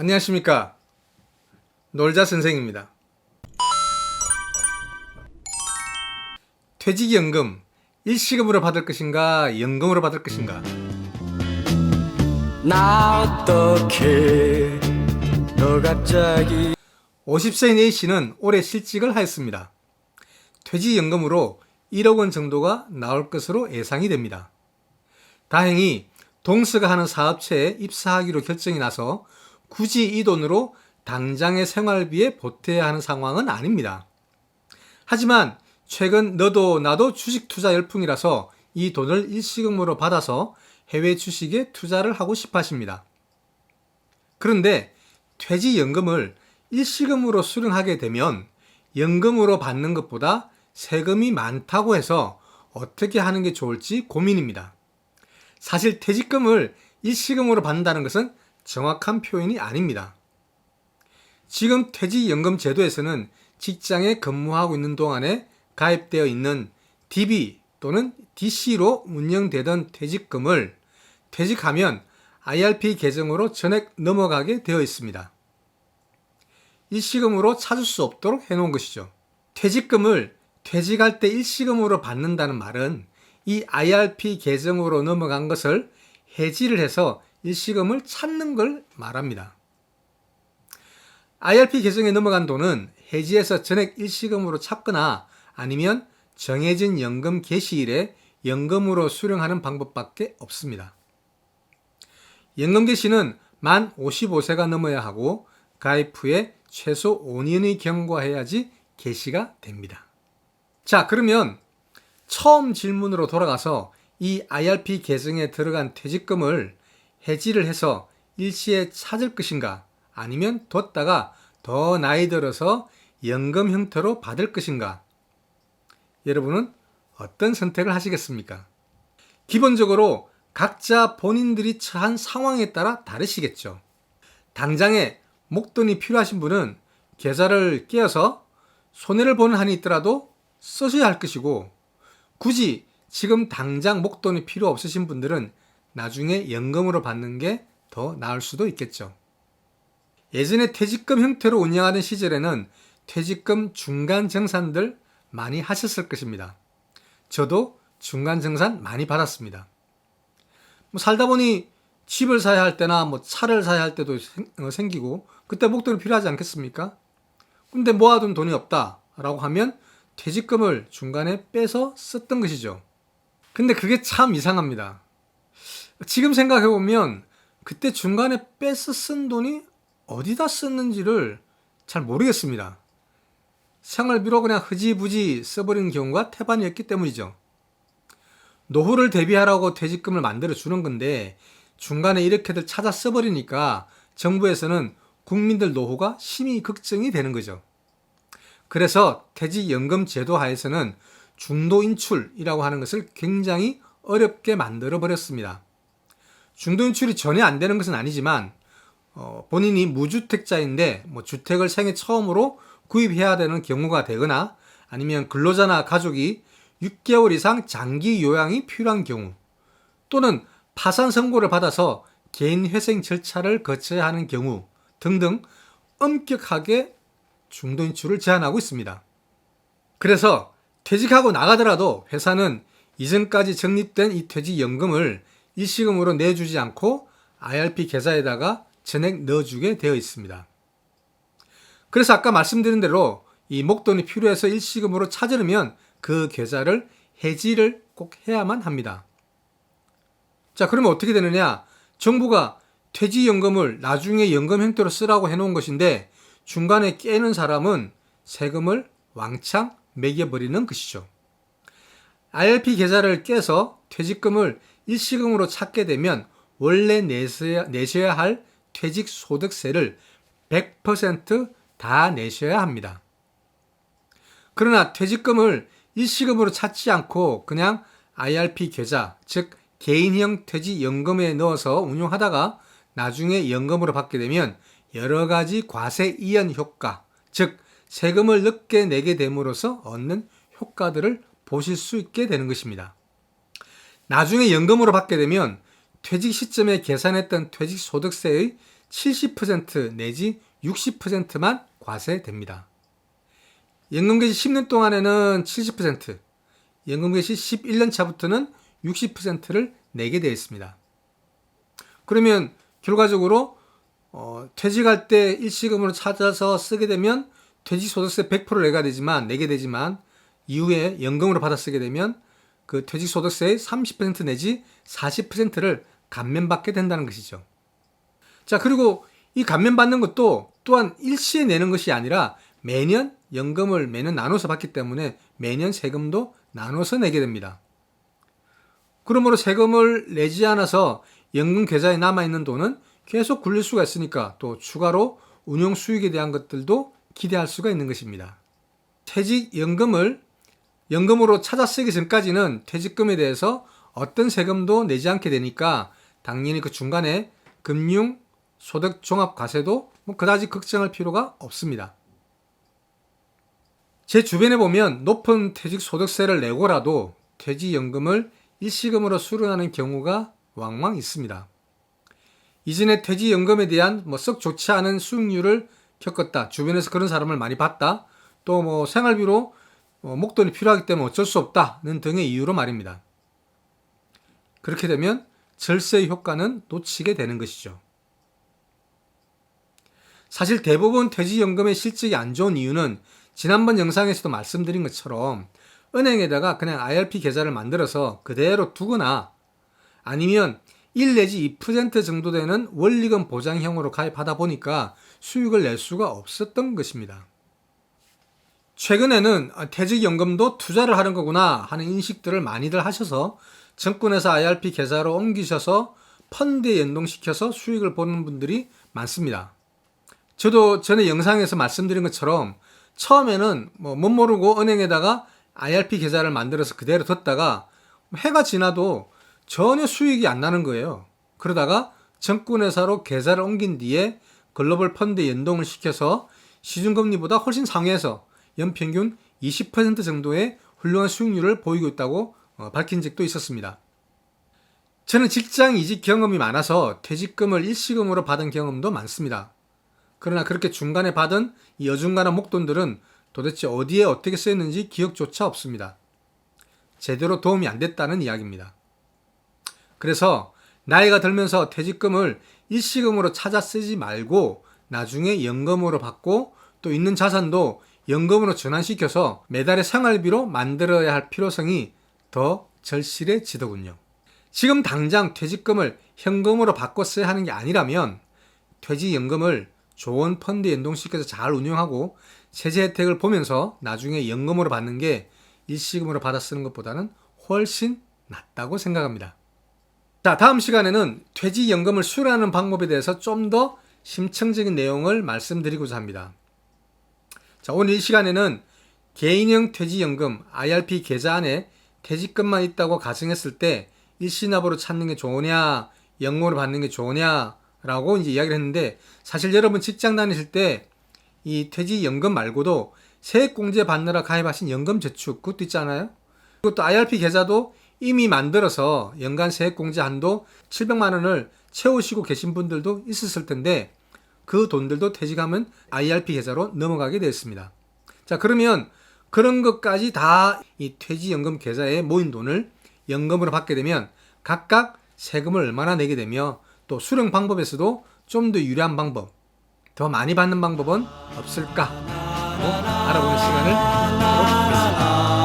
안녕하십니까. 놀자 선생입니다. 퇴직연금, 일시금으로 받을 것인가, 연금으로 받을 것인가. 나 어떻게 너 갑자기 50세인 A씨는 올해 실직을 하였습니다. 퇴직연금으로 1억 원 정도가 나올 것으로 예상이 됩니다. 다행히 동서가 하는 사업체에 입사하기로 결정이 나서 굳이 이 돈으로 당장의 생활비에 보태야 하는 상황은 아닙니다. 하지만 최근 너도 나도 주식 투자 열풍이라서 이 돈을 일시금으로 받아서 해외 주식에 투자를 하고 싶어 하십니다. 그런데 퇴직연금을 일시금으로 수령하게 되면 연금으로 받는 것보다 세금이 많다고 해서 어떻게 하는 게 좋을지 고민입니다. 사실 퇴직금을 일시금으로 받는다는 것은 정확한 표현이 아닙니다. 지금 퇴직연금 제도에서는 직장에 근무하고 있는 동안에 가입되어 있는 DB 또는 DC로 운영되던 퇴직금을 퇴직하면 IRP 계정으로 전액 넘어가게 되어 있습니다. 일시금으로 찾을 수 없도록 해놓은 것이죠. 퇴직금을 퇴직할 때 일시금으로 받는다는 말은 이 IRP 계정으로 넘어간 것을 해지를 해서 일시금을 찾는 걸 말합니다. IRP 계정에 넘어간 돈은 해지해서 전액 일시금으로 찾거나 아니면 정해진 연금 개시일에 연금으로 수령하는 방법밖에 없습니다. 연금 개시는 만 55세가 넘어야 하고 가입 후에 최소 5년의 경과해야지 개시가 됩니다. 자, 그러면 처음 질문으로 돌아가서 이 IRP 계정에 들어간 퇴직금을 해지를 해서 일시에 찾을 것인가 아니면 뒀다가 더 나이 들어서 연금 형태로 받을 것인가 여러분은 어떤 선택을 하시겠습니까? 기본적으로 각자 본인들이 처한 상황에 따라 다르시겠죠. 당장에 목돈이 필요하신 분은 계좌를 깨어서 손해를 보는 한이 있더라도 쓰셔야 할 것이고 굳이 지금 당장 목돈이 필요 없으신 분들은 나중에 연금으로 받는 게 더 나을 수도 있겠죠. 예전에 퇴직금 형태로 운영하던 시절에는 퇴직금 중간 정산들 많이 하셨을 것입니다. 저도 중간 정산 많이 받았습니다. 뭐 살다 보니 집을 사야 할 때나 뭐 차를 사야 할 때도 생, 어, 생기고 그때 목돈이 필요하지 않겠습니까? 근데 모아둔 돈이 없다라고 하면 퇴직금을 중간에 빼서 썼던 것이죠. 근데 그게 참 이상합니다. 지금 생각해 보면 그때 중간에 빼서 쓴 돈이 어디다 썼는지를 잘 모르겠습니다. 생활비로 그냥 흐지부지 써버리는 경우가 태반이었기 때문이죠. 노후를 대비하라고 퇴직금을 만들어 주는 건데 중간에 이렇게들 찾아 써버리니까 정부에서는 국민들 노후가 심히 걱정이 되는 거죠. 그래서 퇴직연금 제도 하에서는 중도 인출이라고 하는 것을 굉장히 어렵게 만들어 버렸습니다. 중도 인출이 전혀 안 되는 것은 아니지만 어, 본인이 무주택자인데 뭐 주택을 생애 처음으로 구입해야 되는 경우가 되거나 아니면 근로자나 가족이 6개월 이상 장기 요양이 필요한 경우 또는 파산 선고를 받아서 개인 회생 절차를 거쳐야 하는 경우 등등 엄격하게 중도 인출을 제한하고 있습니다. 그래서 퇴직하고 나가더라도 회사는 이전까지 적립된 이 퇴직연금을 일시금으로 내주지 않고 IRP 계좌에다가 전액 넣어주게 되어 있습니다. 그래서 아까 말씀드린 대로 이 목돈이 필요해서 일시금으로 찾으려면 그 계좌를 해지를 꼭 해야만 합니다. 자, 그러면 어떻게 되느냐? 정부가 퇴직연금을 나중에 연금 형태로 쓰라고 해놓은 것인데 중간에 깨는 사람은 세금을 왕창 매겨버리는 것이죠. IRP 계좌를 깨서 퇴직금을 일시금으로 찾게 되면 원래 내셔야, 내셔야 할 퇴직 소득세를 100%다 내셔야 합니다. 그러나 퇴직금을 일시금으로 찾지 않고 그냥 IRP 계좌, 즉 개인형 퇴직연금에 넣어서 운용하다가 나중에 연금으로 받게 되면 여러 가지 과세 이연 효과, 즉 세금을 늦게 내게 됨으로써 얻는 효과들을 보실 수 있게 되는 것입니다. 나중에 연금으로 받게 되면 퇴직 시점에 계산했던 퇴직소득세의 70% 내지 60%만 과세됩니다. 연금 개시 10년 동안에는 70%, 연금 개시 11년 차부터는 60%를 내게 되어 있습니다. 그러면 결과적으로 어, 퇴직할 때 일시금으로 찾아서 쓰게 되면 퇴직소득세 100%를 내가 되지만 내게 되지만 이후에 연금으로 받아 쓰게 되면 그 퇴직소득세의 30% 내지 40%를 감면받게 된다는 것이죠. 자, 그리고 이 감면받는 것도 또한 일시에 내는 것이 아니라 매년 연금을 매년 나눠서 받기 때문에 매년 세금도 나눠서 내게 됩니다. 그러므로 세금을 내지 않아서 연금 계좌에 남아있는 돈은 계속 굴릴 수가 있으니까 또 추가로 운용 수익에 대한 것들도 기대할 수가 있는 것입니다. 퇴직연금을 연금으로 찾아 쓰기 전까지는 퇴직금에 대해서 어떤 세금도 내지 않게 되니까 당연히 그 중간에 금융 소득 종합 과세도 뭐 그다지 걱정할 필요가 없습니다. 제 주변에 보면 높은 퇴직 소득세를 내고라도 퇴직연금을 일시금으로 수령하는 경우가 왕왕 있습니다. 이전에 퇴직연금에 대한 뭐 썩 좋지 않은 수익률을 겪었다. 주변에서 그런 사람을 많이 봤다. 또 뭐 생활비로 어, 목돈이 필요하기 때문에 어쩔 수 없다는 등의 이유로 말입니다. 그렇게 되면 절세의 효과는 놓치게 되는 것이죠. 사실 대부분 퇴직연금의 실적이 안 좋은 이유는 지난번 영상에서도 말씀드린 것처럼 은행에다가 그냥 IRP 계좌를 만들어서 그대로 두거나 아니면 1 내지 2% 정도 되는 원리금 보장형으로 가입하다 보니까 수익을 낼 수가 없었던 것입니다. 최근에는 퇴직연금도 투자를 하는 거구나 하는 인식들을 많이들 하셔서 정권에서 IRP 계좌로 옮기셔서 펀드에 연동시켜서 수익을 보는 분들이 많습니다. 저도 전에 영상에서 말씀드린 것처럼 처음에는 뭐 못 모르고 은행에다가 IRP 계좌를 만들어서 그대로 뒀다가 해가 지나도 전혀 수익이 안 나는 거예요. 그러다가 정권회사로 계좌를 옮긴 뒤에 글로벌 펀드에 연동을 시켜서 시중금리보다 훨씬 상회해서 연평균 20% 정도의 훌륭한 수익률을 보이고 있다고 어, 밝힌 적도 있었습니다. 저는 직장 이직 경험이 많아서 퇴직금을 일시금으로 받은 경험도 많습니다. 그러나 그렇게 중간에 받은 이 어중간한 목돈들은 도대체 어디에 어떻게 쓰였는지 기억조차 없습니다. 제대로 도움이 안 됐다는 이야기입니다. 그래서 나이가 들면서 퇴직금을 일시금으로 찾아 쓰지 말고 나중에 연금으로 받고 또 있는 자산도 연금으로 전환시켜서 매달의 생활비로 만들어야 할 필요성이 더 절실해지더군요. 지금 당장 퇴직금을 현금으로 바꿔 써야 하는 게 아니라면 퇴직연금을 좋은 펀드에 연동시켜서 잘 운용하고 세제 혜택을 보면서 나중에 연금으로 받는 게 일시금으로 받아 쓰는 것보다는 훨씬 낫다고 생각합니다. 자, 다음 시간에는 퇴직연금을 수령하는 방법에 대해서 좀 더 심층적인 내용을 말씀드리고자 합니다. 자, 오늘 이 시간에는 개인형 퇴직연금 IRP 계좌 안에 퇴직금만 있다고 가정했을 때 일시납으로 찾는 게 좋으냐, 연금으로 받는 게 좋으냐라고 이제 이야기를 했는데 사실 여러분 직장 다니실 때 이 퇴직연금 말고도 세액공제 받느라 가입하신 연금저축 그것도 있잖아요. 그것도 IRP 계좌도 이미 만들어서 연간 세액공제 한도 700만 원을 채우시고 계신 분들도 있었을 텐데 그 돈들도 퇴직하면 IRP 계좌로 넘어가게 되었습니다. 자, 그러면 그런 것까지 다 이 퇴직연금 계좌에 모인 돈을 연금으로 받게 되면 각각 세금을 얼마나 내게 되며 또 수령 방법에서도 좀 더 유리한 방법, 더 많이 받는 방법은 없을까? 알아보는 시간을 갖도록